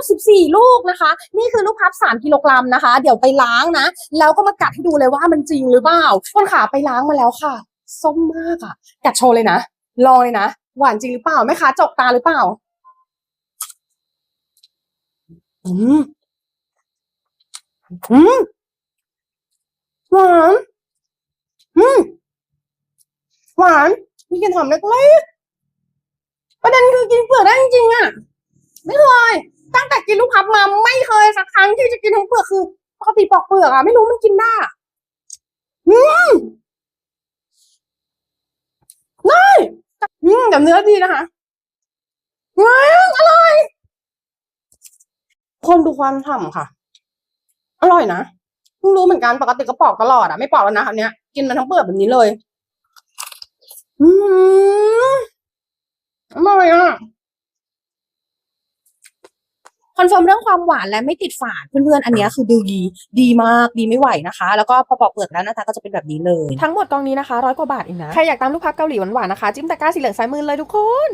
ด 14 ลูกนะคะ นี่คือลูกพับ 3 กิโลกรัมนะคะ เดี๋ยวไปล้างนะ แล้วก็มากัดให้ดูเลยว่ามันจริงหรือเปล่าคนขาไปล้างมาแล้วค่ะ ส้มมากอะกัดโชว์เลยนะ ลองเลยนะ หวานจริงหรือเปล่าแม่ค้าจกตาหรือเปล่า อืม อืม หวาน อืม หวานมีกลิ่นหอมเล็กๆประเด็นคือกินเปลือกได้จริงๆอะไม่เคย กินลูกพับมาไม่เคยสักครั้งที่จะกินทั้งเปลือกคือปกติปอกเปลือกอะไม่รู้มันกินได้อืมได้อืมแต่เนื้อดีนะคะว้าวอร่อยคนดูความฉ่ำค่ะ อร่อยนะเพิ่งรู้เหมือนกันปกติก็ปอกตลอดอะไม่ปอกแล้วนะคราวนี้ยกินมันทั้งเปลือกแบบนี้เลย อืมอร่อยอะ คอนเฟิร์มเรื่องความหวานและไม่ติดฝาดเพื่อนๆอันเนี้ยคือดีดีมากดีไม่ไหวนะคะ แล้วก็พอปอกเปลือกแล้วหน้าตาก็จะเป็นแบบนี้เลย ทั้งหมดกองนี้นะคะร้อยกว่าบาทเองนะใครอยากตามลูกพับเกาหลีหวานๆนะคะ จิ้มตะกร้าสีเหลืองซ้ายมือเลยทุกคน